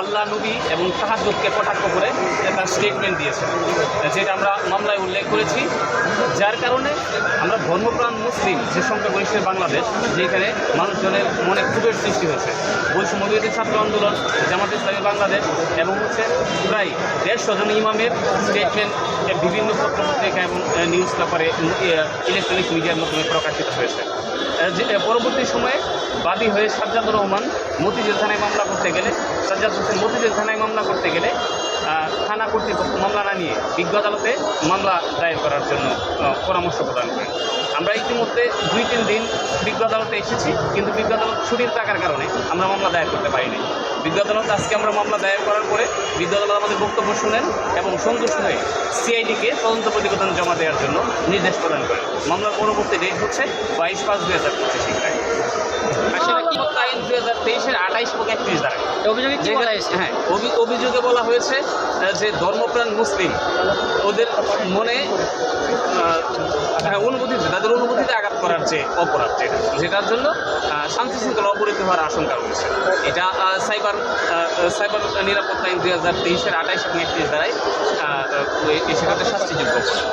আল্লাহ নবী এবং তাহাজ্জুদকে কটাক্ষ করে তার স্টেটমেন্ট দিয়েছে। যেটা আমরা মামলায় উল্লেখ করেছি। যার কারণে আমরা ধর্মপ্রাণ মুসলিম যে সংখ্যাগরিষ্ঠের বাংলাদেশ, যেখানে মানুষজনের মনে ক্ষোভের সৃষ্টি হয়েছে। বৈষম্য বিরোধী ছাত্র আন্দোলন, জামাত ইসলামী বাংলাদেশ এবং হচ্ছে প্রায় দেড়শো জন ইমামের স্টেটমেন্ট বিভিন্ন পত্রপত্রিকা এবং নিউজ পেপারে ইলেকট্রনিক মিডিয়ার মাধ্যমে প্রকাশিত হয়েছে। পরবর্তী সময়ে বাদী হয়ে সাজ্জাদুর রহমান মতিঝিল থানায় মামলা করতে গেলে, সাজ্জাদ হোসেন মতিঝিল থানায় মামলা করতে গেলে থানা কর্তৃপক্ষ মামলা না নিয়ে বিজ্ঞ আদালতে মামলা দায়ের করার জন্য পরামর্শ প্রদান করেন আমরা ইতিমধ্যে দুই তিন দিন বিজ্ঞ আদালতে এসেছি, কিন্তু বিজ্ঞ আদালত ছুটির থাকার কারণে আমরা মামলা দায়ের করতে পারিনি। বিজ্ঞ আদালত আজকে আমরা মামলা দায়ের করার পরে বিজ্ঞ আদালত আমাদের বক্তব্য শুনেন এবং সন্তুষ্ট হয়ে সিআইডিকে তদন্ত প্রতিবেদন জমা দেওয়ার জন্য নির্দেশ প্রদান করেন। মামলার পরবর্তী ডেট হচ্ছে বাইশ পাঁচ দুই হাজার পঁচিশ কি আইন দুই হাজার তেইশের আঠাইশ এবং একত্রিশ দ্বারা। অভিযোগে কি বলা হয়েছে? হ্যাঁ অভি- অভিযোগে বলা হয়েছে যে ধর্মপ্রাণ মুসলিম ওদের মনে হ্যাঁ, অনুভূতিতে তাদের অনুভূতিতে আঘাত করার যে অপরাধ যেটা যেটার জন্য শান্তি শৃঙ্খলা অপরিত হওয়ার আশঙ্কা রয়েছে। এটা সাইবার সাইবার নিরাপত্তা আইন দুই হাজার তেইশের আঠাইশ এবং একত্রিশ দ্বারাই সেটাতে শাস্তিযোগ্য। অপরাধ।